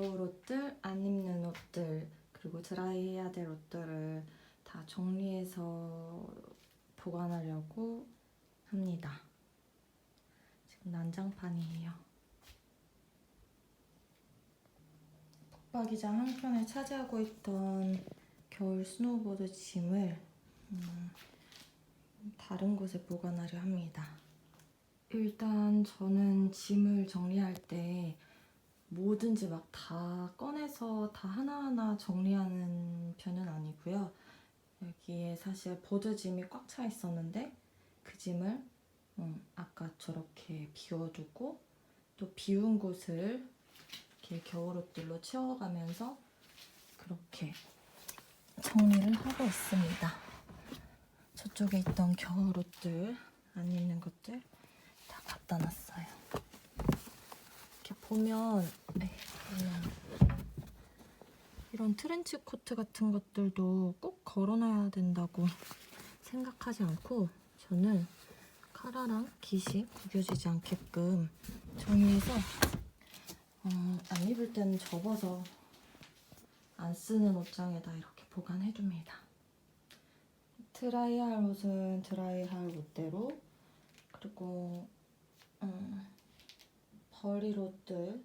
겨울 옷들, 안 입는 옷들, 그리고 드라이해야 될 옷들을 다 정리해서 보관하려고 합니다. 지금 난장판이에요. 붙박이장 한켠에 차지하고 있던 겨울 스노우보드 짐을 음, 다른 곳에 보관하려 합니다. 일단 저는 짐을 정리할 때 뭐든지 막 다 꺼내서 다 하나하나 정리하는 편은 아니고요. 여기에 사실 보드 짐이 꽉 차 있었는데 그 짐을 음, 아까 저렇게 비워두고 또 비운 곳을 이렇게 겨울옷들로 채워가면서 그렇게 정리를 하고 있습니다. 저쪽에 있던 겨울옷들 안 입는 것들 다 갖다 놨어요. 보면 네, 이런 트렌치 코트 같은 것들도 꼭 걸어놔야 된다고 생각하지 않고 저는 카라랑 깃이 구겨지지 않게끔 정리해서 어, 안 입을 때는 접어서 안 쓰는 옷장에다 이렇게 보관해줍니다. 드라이할 옷은 드라이할 옷대로 그리고 음, 버릴 옷들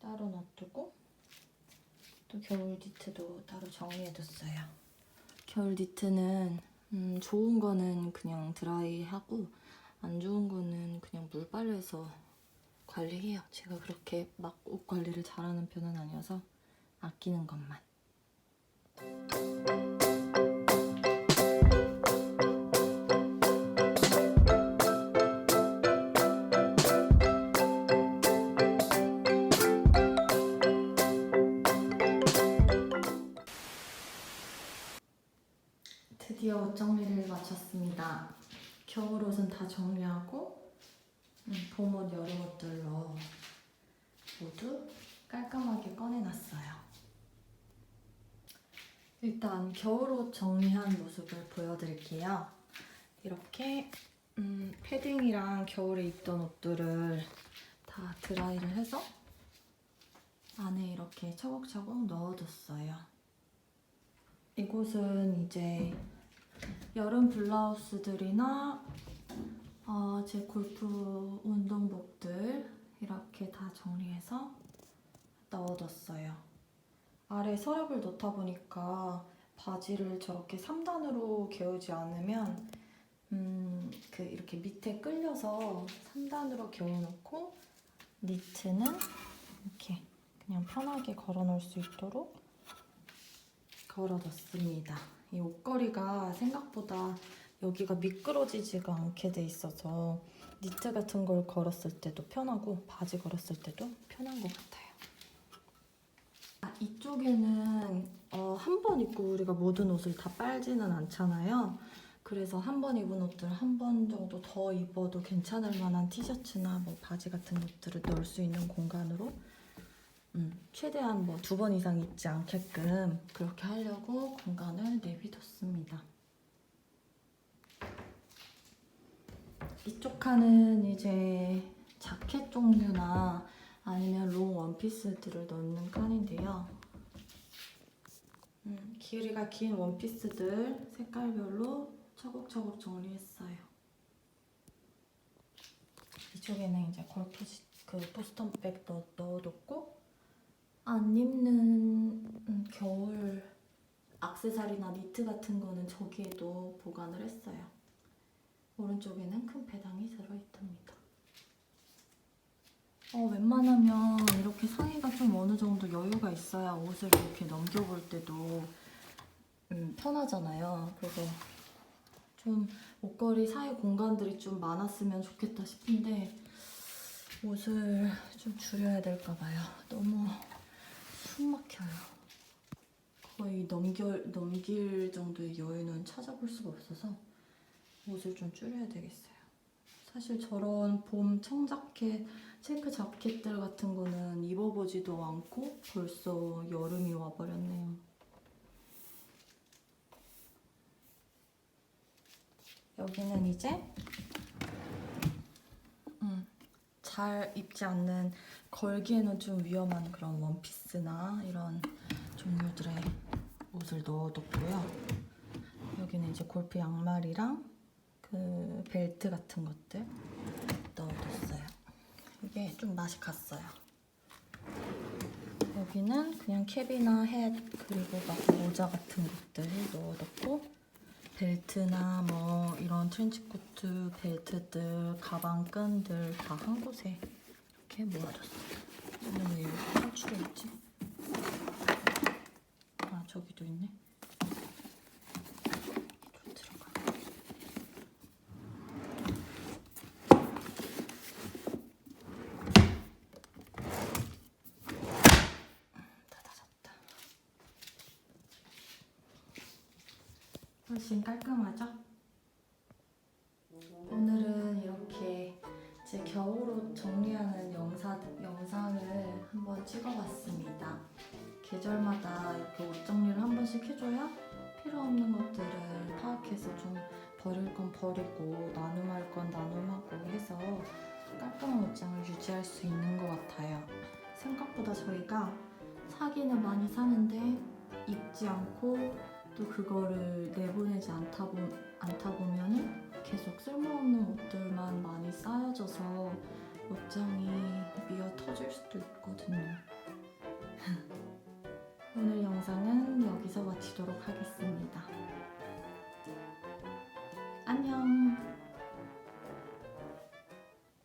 따로 놔두고 또 겨울 니트도 따로 정리해뒀어요. 겨울 니트는 음, 좋은 거는 그냥 드라이하고 안 좋은 거는 그냥 물 빨래해서 관리해요. 제가 그렇게 막 옷 관리를 잘하는 편은 아니어서 아끼는 것만. 드디어 옷 정리를 마쳤습니다. 겨울 옷은 다 정리하고 음, 봄옷, 여름 옷들로 모두 깔끔하게 꺼내놨어요. 일단 겨울 옷 정리한 모습을 보여드릴게요. 이렇게 음, 패딩이랑 겨울에 입던 옷들을 다 드라이를 해서 안에 이렇게 차곡차곡 넣어뒀어요. 이곳은 이제 여름 블라우스들이나 어, 제 골프 운동복들 이렇게 다 정리해서 넣어뒀어요. 아래 서랍을 놓다 보니까 바지를 저렇게 3단으로 개우지 않으면 음, 그 이렇게 밑에 끌려서 3단으로 개워놓고 니트는 이렇게 그냥 편하게 걸어놓을 수 있도록 걸어뒀습니다. 이 옷걸이가 생각보다 여기가 미끄러지지가 않게 돼 있어서 니트 같은 걸 걸었을 때도 편하고 바지 걸었을 때도 편한 것 같아요. 아, 이쪽에는 어, 한 번 입고 우리가 모든 옷을 다 빨지는 않잖아요. 그래서 한 번 입은 옷들 한 번 정도 더 입어도 괜찮을 만한 티셔츠나 뭐 바지 같은 것들을 넣을 수 있는 공간으로 음, 최대한 뭐 두 번 이상 입지 않게끔 그렇게 하려고 공간을 내비뒀습니다. 이쪽 칸은 이제 자켓 종류나 아니면 롱 원피스들을 넣는 칸인데요. 음, 길이가 긴 원피스들 색깔별로 차곡차곡 정리했어요. 이쪽에는 이제 그 보스턴백 넣, 넣어뒀고 안 입는 음, 겨울 악세사리나 니트 같은 거는 저기에도 보관을 했어요. 오른쪽에는 큰 배당이 들어있답니다. 어, 웬만하면 이렇게 상의가 좀 어느 정도 여유가 있어야 옷을 이렇게 넘겨볼 때도 음, 편하잖아요. 그래서 좀 옷걸이 사이 공간들이 좀 많았으면 좋겠다 싶은데 옷을 좀 줄여야 될까 봐요. 너무 숨 막혀요. 거의 넘길, 넘길 정도의 여유는 찾아볼 수가 없어서 옷을 좀 줄여야 되겠어요. 사실 저런 봄 청자켓, 체크 자켓들 같은 거는 입어보지도 않고 벌써 여름이 와버렸네요. 여기는 이제 음, 잘 입지 않는 걸기에는 좀 위험한 그런 원피스나 이런 종류들의 옷을 넣어뒀고요. 여기는 이제 골프 양말이랑 그 벨트 같은 것들 넣어뒀어요. 이게 좀 맛이 갔어요. 여기는 그냥 캡이나 햇 그리고 막 모자 같은 것들 넣어뒀고 벨트나 뭐 이런 트렌치코트 벨트들 가방 끈들 다 한 곳에 이렇게 모아뒀어요. 왜 탈출해 있지? 아 저기도 있네. 좀 들어가. 닫아졌다. 훨씬 깔끔하죠? 오늘은 이렇게 제 겨울옷 정리하는 영상, 영상을 한번 찍어봤습니다. 계절마다 이렇게 옷 정리를 한 번씩 해줘야 필요 없는 것들을 파악해서 좀 버릴 건 버리고 나눔할 건 나눔하고 해서 깔끔한 옷장을 유지할 수 있는 것 같아요. 생각보다 저희가 사기는 많이 사는데 입지 않고 또 그거를 내보내지 않다, 보, 않다 보면은 계속 쓸모없는 옷들만 많이 쌓여져서 옷장이